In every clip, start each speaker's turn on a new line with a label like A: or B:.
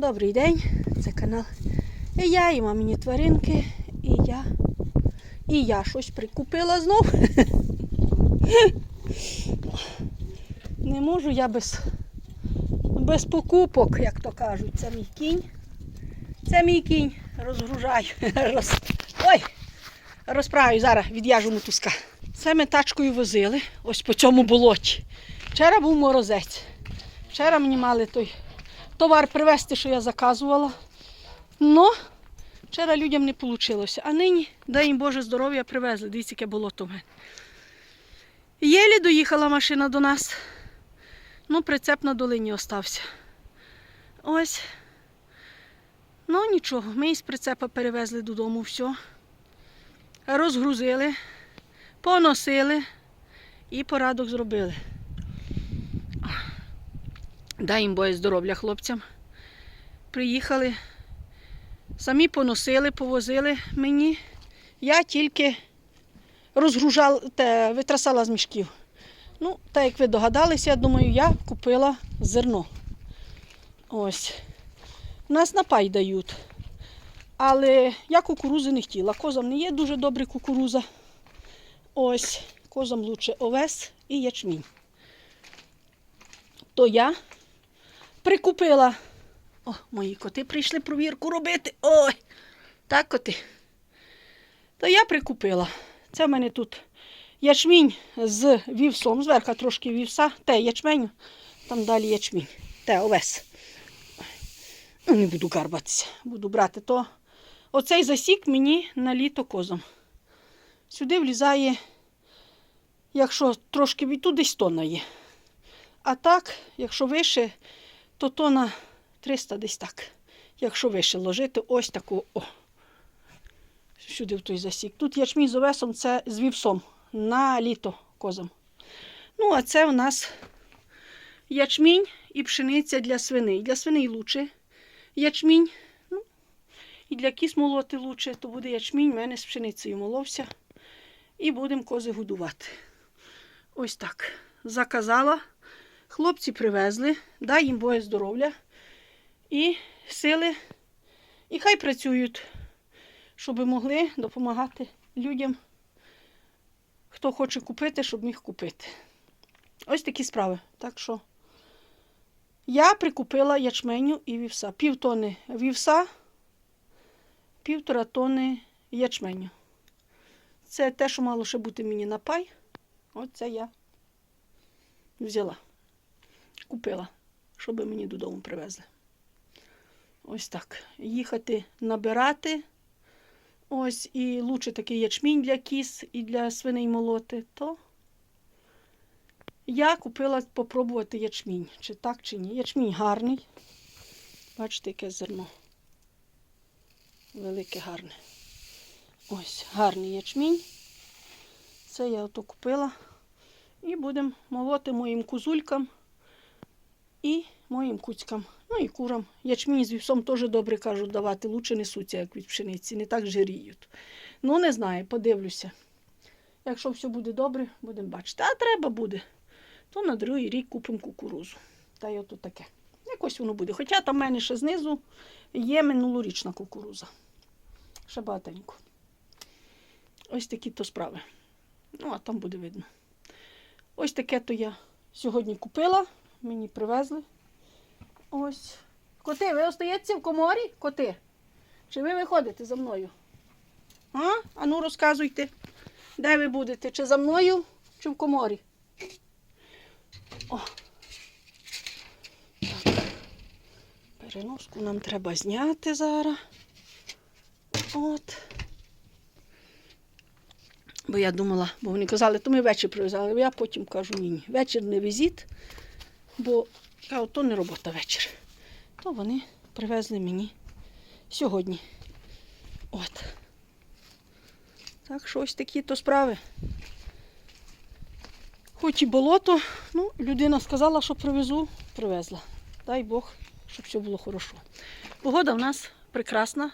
A: Добрий день, це канал. І я, і мамині тваринки, і я. І я щось прикупила знов. Не можу я без, без покупок, як то кажуть. Це мій кінь. Це мій кінь. Розгружаю. Роз... Ой! Розправлю зараз, від'яжу мотузка. Це ми тачкою возили, ось по цьому болоті. Вчора був морозець. Вчора мені мали той товар привезти, що я заказувала. Но вчора людям не вийшло. А нині, дай їм Боже здоров'я, привезли. Дивіться, яке болото в мене. Єлі доїхала машина до нас. Ну, прицеп на долині остався. Ось. Ну, нічого, ми із прицепа перевезли додому все. Розгрузили, поносили і порадок зробили. Дай їм боє здоров'я хлопцям. Приїхали, самі поносили, повозили мені. Я тільки розгружала, те, витрасала з мішків. Ну, так як ви догадалися, я думаю, я купила зерно. Ось. Нас на пай дають. Але я кукурузи не хотіла. Козам не є дуже добре кукуруза. Ось, козам лучше овес і ячмінь. То я прикупила. О, мої коти прийшли провірку робити. Ой! Так, коти. То я прикупила. Це в мене тут ячмінь з вівсом. Зверху трошки вівса, те ячменю, там далі ячмінь. Те овес. Ну, не буду гарбатися. Буду брати то. Оцей засік мені на літо козам. Сюди влізає, якщо трошки від тут десь тонна є. А так, якщо вище, то тона 300 десь так. Якщо вище ложити, ось таку. О. Сюди в той засік. Тут ячмінь з овесом це з вівсом на літо козам. Ну, а це у нас ячмінь і пшениця для свиней. Для свиней лучше ячмінь. Ну, і для кіс молоти лучше, то буде ячмінь, в мене з пшеницею моловся. І будемо кози годувати. Ось так. Заказала. Хлопці привезли, дай їм Боже здоров'я і сили. І хай працюють, щоб могли допомагати людям, хто хоче купити, щоб міг купити. Ось такі справи. Так що я прикупила ячменю і вівса. Пів тони вівса, півтора тони ячменю. Це те, що мало ще бути мені на пай. Оце я взяла. Купила, щоб мені додому привезли. Ось так. Їхати набирати. Ось і лучше такий ячмінь для кіз і для свиней молоти, то я купила попробувати ячмінь. Чи так, чи ні. Ячмінь гарний. Бачите, яке зерно. Велике гарне. Ось, гарний ячмінь. Це я ото купила. І будемо молоти моїм кузулькам і моїм куцькам. Ну і курам. Ячмінь з вівсом теж добре кажуть давати, лучше несуться, як від пшениці, не так жиріють. Ну, не знаю, подивлюся. Якщо все буде добре, будемо бачити. А треба буде, то на другий рік купимо кукурузу. Та й ото таке. Якось воно буде. Хоча там в мене ще знизу є минулорічна кукуруза. Ще багатенько. Ось такі то справи. Ну, а там буде видно. Ось таке то я сьогодні купила, мені привезли. Ось. Коти, ви остаєтеся в коморі? Коти? Чи ви виходите за мною? А? А ну розказуйте, де ви будете? Чи за мною, чи в коморі? О. Так. Переноску нам треба зняти зараз. От. Бо я думала, бо вони казали, то ми вечір привезли, а я потім кажу, ні, ні, вечір не візит, бо кажу, то не робота вечір. То вони привезли мені сьогодні. От. Так що ось такі то справи. Хоч і болото, ну, людина сказала, що привезу, привезла. Дай Бог, щоб все було хорошо. Погода в нас прекрасна.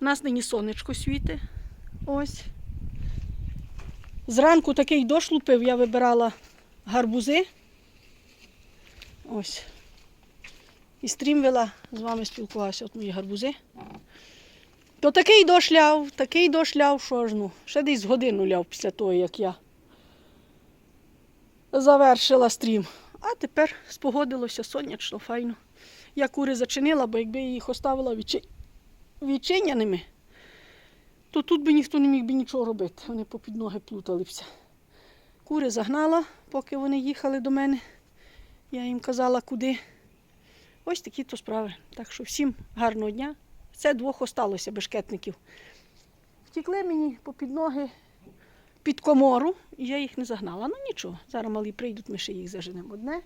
A: У нас нині сонечко світить. Ось. Зранку такий дощ лупив, я вибирала гарбузи. Ось. і стрім вела, з вами спілкувалася, от мої гарбузи. То такий дощ ляв, такий дощ ляв, що ж ну, ще десь годину ляв після того, як я завершила стрім. А тепер спогодилося сонячно, файно. Я кури зачинила, бо якби їх оставила відчи... відчиняними, то тут би ніхто не міг би нічого робити. Вони попід ноги плуталися. Кури загнала, поки вони їхали до мене. Я їм казала, куди. Ось такі то справи. Так що всім гарного дня. Це двох осталося бешкетників. Втікли мені попід ноги під комору, і я їх не загнала. Ну нічого, зараз малі прийдуть, ми ще їх заженемо одне.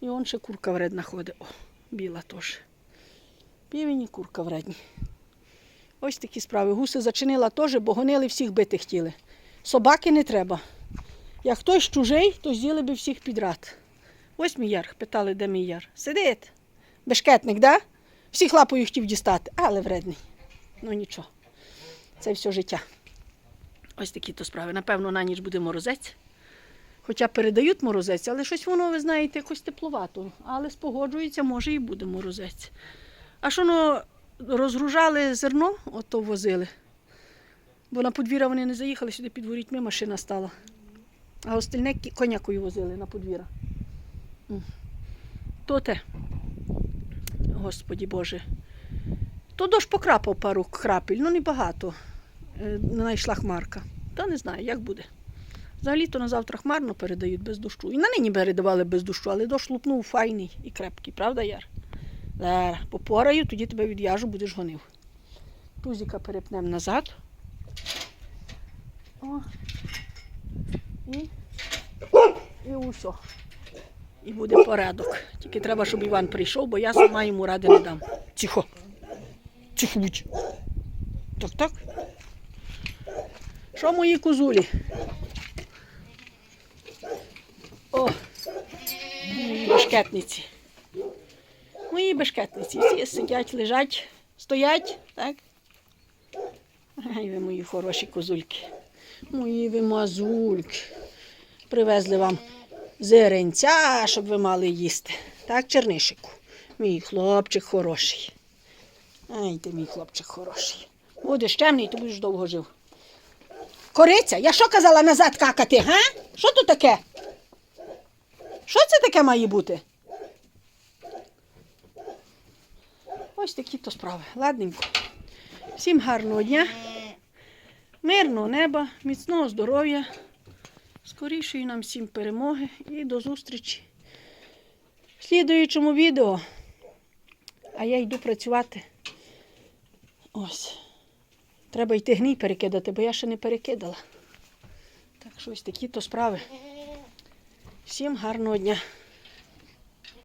A: І он ще курка вредна ходить. О, біла теж. Півень курка вредні. Ось такі справи. Гуси зачинила теж, бо гонили всіх бити хотіли. Собаки не треба. Як хтось чужий, то з'їли би всіх підряд. Ось мій яр, питали, де мій яр. Сидить. Бешкетник, да? Всіх лапою хотів дістати, але вредний. Ну нічого. Це все життя. Ось такі то справи. Напевно, на ніч буде морозець. Хоча передають морозець, але щось воно, ви знаєте, якось тепловато. Але спогоджується, може і буде морозець. А що ну, розгружали зерно, ото возили. Бо на подвір'я вони не заїхали, сюди під ворітьми машина стала. А остальне конякою возили на подвір'я. То те. Господі Боже. То дощ покрапав пару крапель, ну небагато. Е, Не знайшла хмарка. Та не знаю, як буде. Взагалі-то на завтра хмарно передають без дощу. І на нині передавали без дощу, але дощ лупнув файний і крепкий, правда, Яр? Зараз попораю, тоді тебе відв'яжу, будеш гонив. Тузіка перепнемо назад. О. І, і усьо. І буде порядок. Тільки треба, щоб Іван прийшов, бо я сама йому ради не дам. Тихо. Тихо будь. Так, так. Що мої козулі? О, бешкетниці. Мої бешкетниці. Всі сидять, лежать, стоять, так? Ай, ви мої хороші козульки. Мої ви мазульки. Привезли вам зеренця, щоб ви мали їсти. Так, чернишику? Мій хлопчик хороший. Ай, ти мій хлопчик хороший. Будеш темний, ти будеш довго жив. Кориця, я що казала назад какати, га? Що тут таке? Що це таке має бути? Ось такі то справи. Ладненько. Всім гарного дня, мирного неба, міцного здоров'я, скорішої нам всім перемоги і до зустрічі в слідуючому відео. А я йду працювати. Ось. Треба йти гній перекидати, бо я ще не перекидала. Так що ось такі то справи. Всім гарного дня.